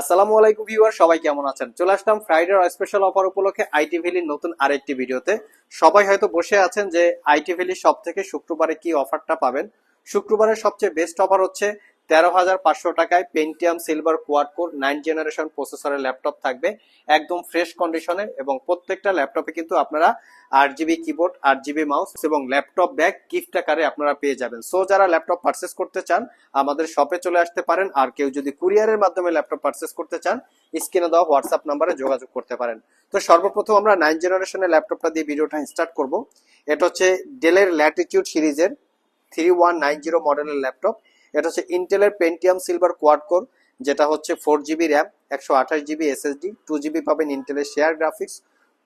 আসসালামু আলাইকুম ভিউয়ার, সবাই কেমন আছেন? চলে আসলাম ফ্রাইডে স্পেশাল অফার উপলক্ষে আইটি ভ্যালির নতুন আরেকটি ভিডিওতে। সবাই হয়তো বসে আছেন যে আইটি ভ্যালি সব থেকে শুক্রবারে কি অফারটা পাবেন। শুক্রবারের সবচেয়ে বেস্ট অফার হচ্ছে তেরো হাজার পাঁচশো টাকায় Pentium silver quad nine generation প্রসেসরের ল্যাপটপ থাকবে, একদম ফ্রেশ কন্ডিশনে এবং প্রত্যেকটা ল্যাপটপে কিন্তু আপনারা আট জিবি কিবোর্ড আট জিবি মাউস এবং ল্যাপটপ ব্যাগ গিফট আকারে আপনারা পেয়ে যাবেন। সো যারা ল্যাপটপ পারচেস করতে চান, আমাদের শপে চলে আসতে পারেন আর কেউ যদি কুরিয়ারের মাধ্যমে ল্যাপটপ পারচেস করতে চান স্ক্রিনে দেওয়া হোয়াটসঅ্যাপ নাম্বারে যোগাযোগ করতে পারেন। তো, সর্বপ্রথম আমরা নাইন জেনারেশনের ল্যাপটপটা দিয়ে ভিডিওটা স্টার্ট করব। এটা হচ্ছে ডেলের ল্যাটিটিউড সিরিজের থ্রি ওয়ান নাইন জিরো মডেলের ল্যাপটপ এটা হচ্ছে ইন্টেলের পেন্টিয়াম সিলভার কোয়াড কোর যেটা হচ্ছে ফোর জিবি র্যাম একশো আঠাশ জিবি এসএসডি টু জিবি পাবেন ইন্টেলের শেয়ার গ্রাফিক্স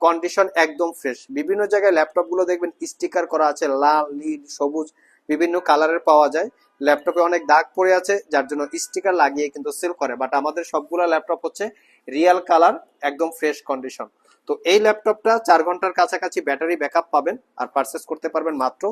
কন্ডিশন একদম ফ্রেশ বিভিন্ন জায়গায় ল্যাপটপগুলো দেখবেন স্টিকার করা আছে, লাল, নীল, সবুজ, বিভিন্ন কালারের পাওয়া যায়। ল্যাপটপে অনেক দাগ পড়ে আছে, যার জন্য স্টিকার লাগিয়ে কিন্তু সেল করে। বাট আমাদের সবগুলো ল্যাপটপ হচ্ছে রিয়েল কালার একদম ফ্রেশ কন্ডিশন তো এই ল্যাপটপটা চার ঘণ্টার কাছাকাছি ব্যাটারি ব্যাকআপ পাবেন, আর পারচেস করতে পারবেন মাত্র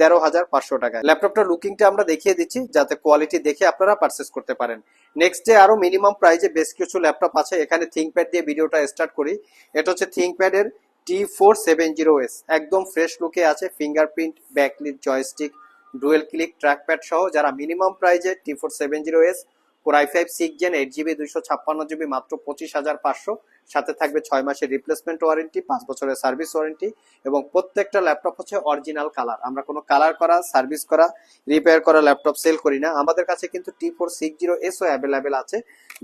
তেরো হাজার পাঁচশো টাকায়। ল্যাপটপটা লুকিংটা আমরা দেখিয়ে দিচ্ছি, যাতে কোয়ালিটি দেখে আপনারা পারচেস করতে পারেন। নেক্সট ডে আরও মিনিমাম প্রাইজে বেশ কিছু ল্যাপটপ আছে। এখানে থিঙ্ক প্যাড দিয়ে ভিডিওটা স্টার্ট করি। এটা হচ্ছে থিঙ্কপ্যাডের T four seven zero S একদম ফ্রেশ লুকে আছে। Fingerprint backlit joystick dual click trackpad সহ। যারা মিনিমাম প্রাইজে T four seven zero S core i five six gen eight GB দুইশো ছাপ্পান্ন জিবি মাত্র পঁচিশ হাজার পাঁচশো। সাথে থাকবে ছয় মাসের রিপ্লেসমেন্ট ওয়ারেন্টি পাঁচ বছরের সার্ভিস ওয়ারেন্টি এবং প্রত্যেকটা ল্যাপটপ হচ্ছে অরিজিনাল কালার আমরা কোনো কালার করা সার্ভিস করা রিপেয়ার করা ল্যাপটপ সেল করি না। আমাদের কাছে কিন্তু টি ফোর সিক্স জিরো এসও অ্যাভেলেবেল আছে,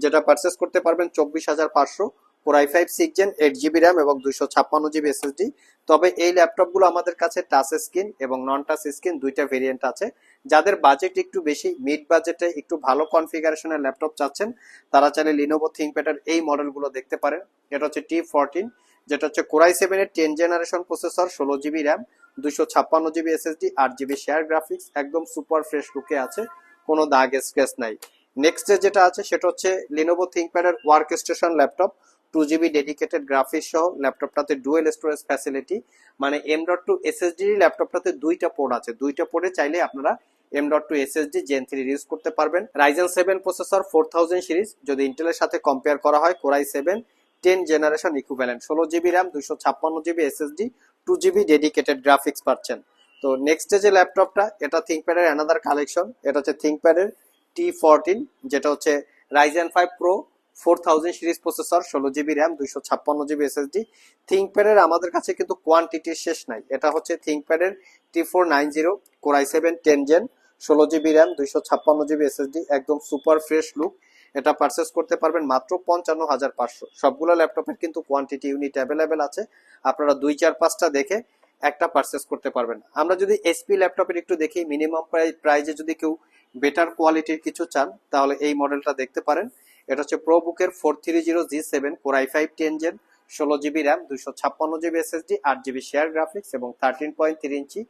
যেটা পারচেস করতে পারবেন চব্বিশ হাজার পাঁচশো। Core i five six gen eight GB RAM এবং দুইশো ছাপ্পান্ন জিবি এসএসডি তবে এই ল্যাপটপগুলো আমাদের কাছে টাচ স্ক্রিন এবং নন টাচ স্ক্রিন দুইটা ভেরিয়েন্ট আছে। যাদের বাজেট একটু বেশি মিড বাজেটে একটু ভালো কনফিগারেশনের ল্যাপটপ চাচ্ছেন, তারা চাইলে লিনোভো থিঙ্কপ্যাডের এই মডেলগুলো দেখতে পারেন। এটা হচ্ছে টি ফোরটিন যেটা হচ্ছে কোরাই সেভেনের টেন জেনারেশন প্রসেসর ষোলো জিবি র্যাম দুশো ছাপ্পান্ন জিবি এসএসডি আট জিবি শেয়ার গ্রাফিক্স একদম সুপার ফ্রেশ লুকে আছে, কোনো দাগ স্ক্র্যাচ নাই। নেক্সট যেটা আছে, সেটা হচ্ছে Lenovo থিঙ্কপ্যাডের work station laptop two GB dedicated graphics সহ ল্যাপটপটাতে ডুয়েল স্টোরেজ ফ্যাসিলিটি মানে এম ডট টু এসএসডি ল্যাপটপটাতে দুইটা পোর্ট আছে। দুইটা পোর্টে চাইলে আপনারা M dot two SSD gen three use করতে পারবেন। Ryzen seven processor four thousand series যদি ইন্টেলের সাথে কম্পেয়ার করা হয় core i seven ten generation equivalent ষোলো জিবি র্যাম দুশো ছাপ্পান্ন GB SSD two GB dedicated graphics পাচ্ছেন। তো নেক্সট যে ল্যাপটপটা এটা থিঙ্কপ্যাডের অ্যানাদার কালেকশন এটা হচ্ছে থিঙ্কপ্যাডের টি ফোরটিন যেটা হচ্ছে Ryzen five pro four thousand series processor, ষোলো জিবি র্যাম, দুইশো ছাপ্পান্ন জিবি এসএসডি। থিঙ্কপ্যাডের আমাদের কাছে কিন্তু কোয়ান্টিটির শেষ নাই। এটা হচ্ছে থিঙ্কপ্যাডের T four nine zero, core i seven ten gen ষোলো জিবি র্যাম, দুইশো ছাপ্পান্ন জিবি এসএসডি, একদম সুপার ফ্রেশ লুক। এটা পারচেস করতে পারবেন মাত্র পঞ্চান্ন হাজার পাঁচশো। সবগুলো ল্যাপটপের কিন্তু কোয়ান্টিটি ইউনিট অ্যাভেলেবেল আছে। আপনারা দুই চার পাঁচটা দেখে একটা পারচেস করতে পারবেন। আমরা যদি এসপি ল্যাপটপের একটু দেখি, মিনিমাম প্রাইজে যদি কেউ বেটার কোয়ালিটির কিছু চান, তাহলে এই মডেলটা দেখতে পারেন। এটা হচ্ছে প্রো বুকের four three zero G seven core i five ten gen ষোলো জিবি র্যাম দুশো ছাপ্পান্ন জিবি এসএসডি আট জিবি শেয়ার গ্রাফিক্স এবং thirteen point three inch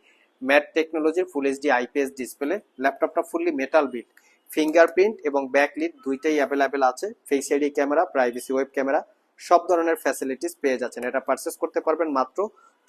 matte টেকনোলজির ফুল এইচডি আইপিএস ডিসপ্লে ল্যাপটপটা ফুললি মেটাল বিট ফিঙ্গারপ্রিন্ট এবং backlit দুইটাই available আছে face ID camera privacy web camera সব ধরনের ফ্যাসিলিটিস পেয়ে যাচ্ছেন। এটা পারচেস করতে পারবেন মাত্র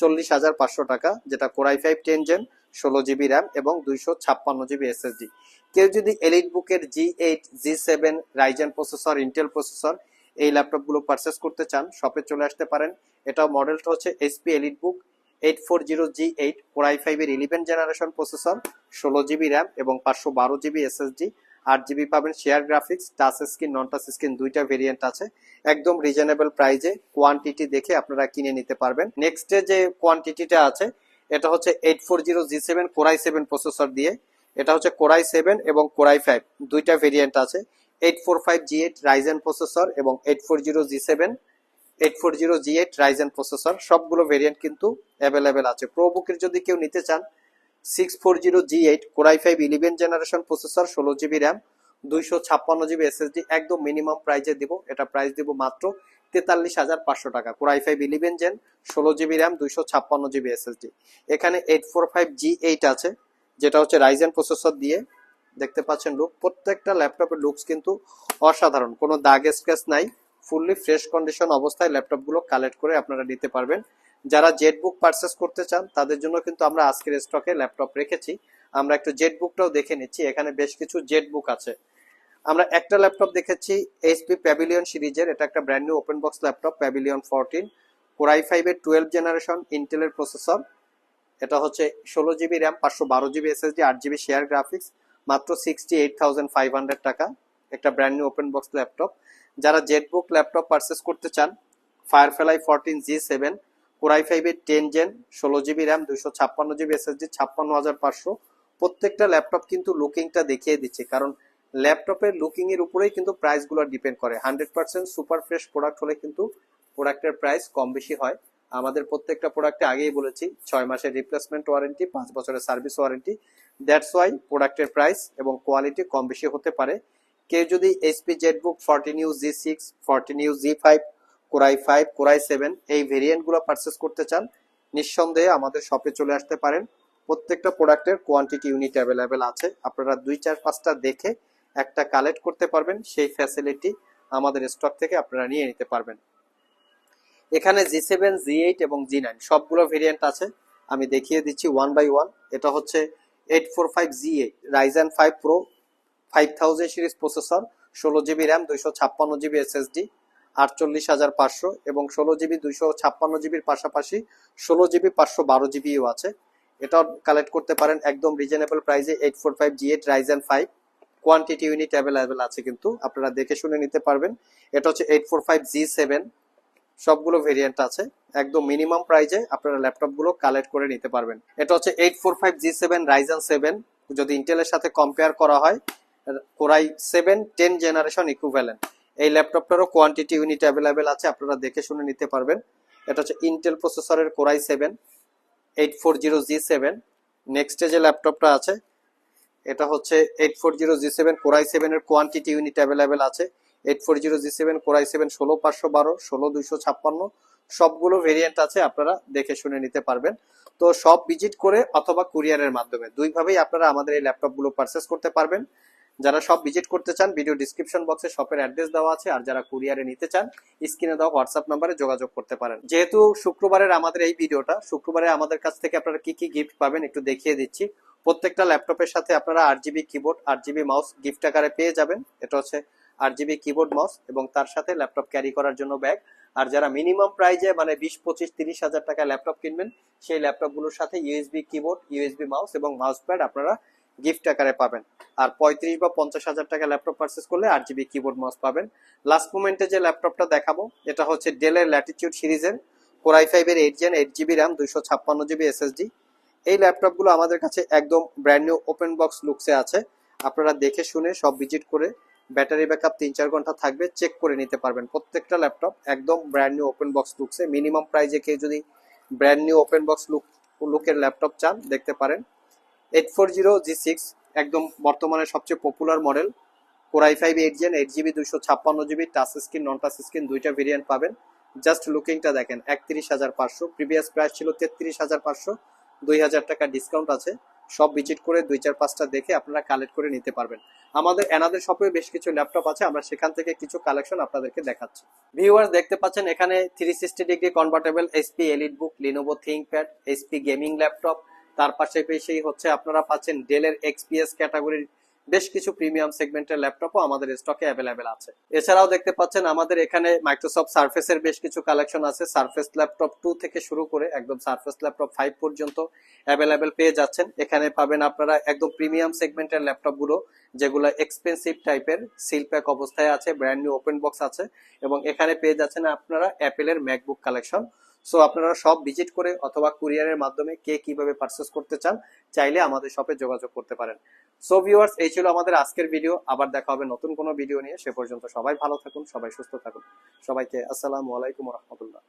চল্লিশ হাজার পাঁচশো টাকা, যেটা core i five ten gen ষোলো জিবি র্যাম এবং দুইশো ছাপ্পান্ন জিবি এসএসডি কেউ যদি এলিট বুকের G eight G seven Ryzen processor Intel processor এই ল্যাপটপগুলো পারচেস করতে চান শপে চলে আসতে পারেন। এটাও মডেলটা হচ্ছে SP elite book eight four zero G eight core i ফাইভের ইলেভেন জেনারেশন প্রসেসর ষোলো জিবি র্যাম এবং পাঁচশো বারো জিবি এসএসডি আট জিবি পাবেন share graphics touch screen non touch screen দুইটা ভেরিয়েন্ট আছে। একদম রিজনেবল প্রাইজে কোয়ান্টিটি দেখে আপনারা কিনে নিতে পারবেন। নেক্সট যে কোয়ান্টিটিটা আছে, এটা হচ্ছে eight four zero G seven core i seven processor দিয়ে। এটা হচ্ছে কোরাই সেভেন এবং কোরাই ফাইভ দুইটা ভেরিয়েন্ট আছে। Eight four five G eight Ryzen processor এবং eight four zero G seven eight four zero G eight Ryzen processor সবগুলো variant কিন্তু available আছে। প্রো বুকের যদি কেউ নিতে চান six four zero G eight core i five eleven generation processor ষোলো জিবি র্যাম দুইশো ছাপ্পান্ন জিবি এসএসডি একদম মিনিমাম প্রাইজে দিব। এটা প্রাইস দিব মাত্র তেতাল্লিশ হাজার পাঁচশো টাকা। Core i five eleven gen ষোলো জিবি র্যাম দুইশো ছাপ্পান্ন জিবি এসএসডি এখানে eight four five G eight আছে, যেটা হচ্ছে রাইজেন প্রসেসর দিয়ে। দেখতে পাচ্ছেন লুক প্রত্যেকটা ল্যাপটপের লুকস কিন্তু অসাধারণ। কোনো দাগ স্ক্র্যাচ নাই ফুললি ফ্রেশ কন্ডিশন অবস্থায় ল্যাপটপগুলো কালেক্ট করে আপনারা নিতে পারবেন। যারা জেট বুক পারচেস করতে চান, তাদের জন্য কিন্তু আমরা আজকের স্টকে ল্যাপটপ রেখেছি। আমরা একটু জেট বুকটাও দেখে নিচ্ছি, এখানে বেশ কিছু জেট বুক আছে। আমরা একটা ল্যাপটপ দেখেছি এইচপি প্যাভিলিয়ন সিরিজের, এটা একটা brand new open box laptop Pavilion fourteen core i ফাইভের টুয়েলভ জেনারেশন ইন্টেলের প্রসেসর এটা হচ্ছে ষোলো জিবি র্যাম পাঁচশো বারো জিবি এসএসডি আট জিবি শেয়ার গ্রাফিক্স মাত্র sixty eight thousand five hundred টাকা, একটা brand new open box laptop যারা জেটবুক ল্যাপটপ পারচেস করতে চান Firefly fourteen G seven core i ফাইভের টেন জেন ষোলো জিবি র্যাম দুশো ছাপ্পান্ন জিবি এসএসডি ছাপ্পান্ন হাজার পাঁচশো। প্রত্যেকটা ল্যাপটপ কিন্তু লুকিংটা দেখিয়ে দিচ্ছে, কারণ ল্যাপটপের লুকিং এর উপরেই কিন্তু প্রাইসগুলো ডিপেন্ড করে। Hundred percent super fresh product হলে কিন্তু প্রোডাক্টের প্রাইস কম বেশি হয়। আমাদের প্রত্যেকটা প্রোডাক্টে আগেই বলেছি, ছয় মাসের রিপ্লেসমেন্ট ওয়ারেন্টি পাঁচ বছরের সার্ভিস ওয়ারেন্টি দ্যাটস ওয়াই প্রোডাক্টের প্রাইস এবং কোয়ালিটি কম বেশি হতে পারে। কেউ যদি HP ZBook fourteen U G six fourteen U G five core i five core i seven এই ভেরিয়েন্টগুলো পারচেস করতে চান, নিঃসন্দেহে আমাদের শপে চলে আসতে পারেন। প্রত্যেকটা প্রোডাক্টের কোয়ান্টিটি ইউনিট অ্যাভেলেবেল আছে। আপনারা দুই, চার, পাঁচটা দেখে একটা কালেক্ট করতে পারবেন, সেই ফ্যাসিলিটি আমাদের স্টক থেকে আপনারা নিয়ে নিতে পারবেন। এখানে জি সেভেন জি এইট এবং জি নাইন সবগুলো ভেরিয়েন্ট আছে। আমি দেখিয়ে দিচ্ছি ওয়ান বাই ওয়ান এটা হচ্ছে eight four five G eight Ryzen five pro five thousand series processor ষোলো জিবি র্যাম দুইশো ছাপ্পান্ন জিবি এসএসডি আটচল্লিশ হাজার পাঁচশো এবং ষোলো জিবি দুইশো ছাপ্পান্ন জিবির পাশাপাশি ষোলো জিবি পাঁচশো বারো জিবিও আছে। এটাও কালেক্ট করতে পারেন একদম রিজনেবল প্রাইসে eight four five G eight Ryzen five quantity unit available আছে কিন্তু, আপনারা দেখে শুনে নিতে পারবেন। এটা হচ্ছে eight four five G seven সবগুলো ভেরিয়েন্ট আছে। একদম মিনিমাম প্রাইজে আপনারা ল্যাপটপগুলো কালেক্ট করে নিতে পারবেন। এটা হচ্ছে eight four five G seven Ryzen seven যদি ইন্টেলের সাথে কম্পেয়ার করা হয় core i seven ten generation equivalent এই ল্যাপটপটারও কোয়ান্টিটি ইউনিট অ্যাভেলেবেল আছে, আপনারা দেখে শুনে নিতে পারবেন। এটা হচ্ছে ইন্টেল প্রসেসরের core i seven eight four zero G seven নেক্সটে যে ল্যাপটপটা আছে, এটা হচ্ছে eight four zero G seven core i সেভেনের কোয়ান্টিটি ইউনিট অ্যাভেলেবেল আছে। Eight four zero G seven core i seven ষোলো পাঁচশো বারো, ষোলো দুইশো ছাপ্পান্ন। সবগুলো ভেরিয়েন্ট আছে, আপনারা দেখে শুনে নিতে পারবেন। তো সব ভিজিট করে অথবা কুরিয়ারের মাধ্যমে দুইভাবেই আপনারা আমাদের এই ল্যাপটপগুলো পারচেস করতে পারবেন। যারা সব ভিজিট করতে চান ভিডিও ডিসক্রিপশন বক্সে শপের অ্যাড্রেস দেওয়া আছে, আর যারা কুরিয়ারে নিতে চান স্ক্রিনে দেওয়া হোয়াটসঅ্যাপ নাম্বারে যোগাযোগ করতে পারেন। যেহেতু শুক্রবারের আমাদের এই ভিডিওটা শুক্রবারে আমাদের কাছ থেকে আপনারা কি কি গিফট পাবেন একটু দেখিয়ে দিচ্ছি। প্রত্যেকটা ল্যাপটপের সাথে আপনারা আট জিবি কিবোর্ড আট জিবি মাউস গিফট আকারে পেয়ে যাবেন। এটা হচ্ছে আট জিবি কিবোর্ড মাউস এবং তার সাথে ল্যাপটপ ক্যারি করার জন্য ব্যাগ আর যারা মিনিমাম প্রাইজে মানে বিশ, পঁচিশ, তিরিশ হাজার টাকা ল্যাপটপ কিনবেন, সেই ল্যাপটপগুলোর সাথে ইউএসবি কিবোর্ড ইউএসবি মাউস এবং মাউস প্যাড আপনারা গিফট আকারে পাবেন। আর পঁয়ত্রিশ বা পঞ্চাশ হাজার টাকা ল্যাপটপ পারচেস করলে আট জিবি কিবোর্ড মাউস পাবেন লাস্ট মোমেন্টে যে ল্যাপটপটা দেখাবো, এটা হচ্ছে ডেলের ল্যাটিটিউড সিরিজের কোরাই ফাইভের eight gen eight GB RAM দুইশো ছাপ্পান্ন জিবি এসএসডি এই ল্যাপটপগুলো আমাদের কাছে একদম ব্র্যান্ড নিউ ওপেন বক্স লুকসে আছে। আপনারা দেখে শুনে সব ভিজিট করে ব্যাটারি ব্যাকআপ তিন চার ঘণ্টা থাকবে চেক করে নিতে পারবেন। প্রত্যেকটা ল্যাপটপ একদম ব্র্যান্ড নিউ ওপেন বক্স লুকসে মিনিমাম প্রাইজে কেউ যদি brand new open box look লুকের ল্যাপটপ চান, দেখতে পারেন। Eight four zero G six একদম বর্তমানে সবচেয়ে popular model core i five eight gen eight GB দুশো ছাপ্পান্ন GB touch screen non touch screen দুইটা ভেরিয়েন্ট পাবেন। জাস্ট লুকিংটা দেখেন, একত্রিশ হাজার পাঁচশো। প্রিভিয়াস প্রাইস ছিল তেত্রিশ হাজার পাঁচশো। দুই হাজার টাকা ডিসকাউন্ট আছে। সব ভিজিট করে দুই চার পাঁচটা দেখে আপনারা কালেক্ট করে নিতে পারবেন। আমাদের এনাদের শপে বেশ কিছু ল্যাপটপ আছে। আমরা সেখান থেকে কিছু কালেকশন আপনাদেরকে দেখাচ্ছি। ভিউয়ার্স দেখতে পাচ্ছেন এখানে three sixty degree convertible SP elite book Lenovo ThinkPad SP gaming laptop তার পাশে পেশেই হচ্ছে আপনারা পাচ্ছেন ডেলের এক্সপিএস ক্যাটাগরির বেশ কিছু প্রিমিয়াম সেগমেন্টের ল্যাপটপও আমাদের স্টকে অ্যাভেলেবেল আছে। এছাড়াও দেখতে পাচ্ছেন আমাদের এখানে মাইক্রোসফট সার্ফেসের বেশ কিছু কালেকশন আছে। সার্ফেস ল্যাপটপ টু থেকে শুরু করে একদম সার্ফেস ল্যাপটপ ফাইভ পর্যন্ত অ্যাভেলেবেল পেয়ে যাচ্ছেন। এখানে পাবেন আপনারা একদম প্রিমিয়াম সেগমেন্টের ল্যাপটপগুলো, যেগুলো এক্সপেন্সিভ টাইপের সিল প্যাক অবস্থায় আছে ব্র্যান্ড নিউ ওপেন বক্স আছে এবং এখানে পেয়ে যাচ্ছেন আপনারা অ্যাপেলের ম্যাকবুক কালেকশন সো আপনারা সব ভিজিট করে অথবা কুরিয়ারের মাধ্যমে কে কীভাবে পারচেস করতে চান, চাইলে আমাদের শপে যোগাযোগ করতে পারেন। সো ভিউয়ার্স এই ছিল আমাদের আজকের ভিডিও আবার দেখা হবে নতুন কোনো ভিডিও নিয়ে। সে পর্যন্ত সবাই ভালো থাকুন, সবাই সুস্থ থাকুন। সবাইকে আসসালামু আলাইকুম রহমতুল্লাহ।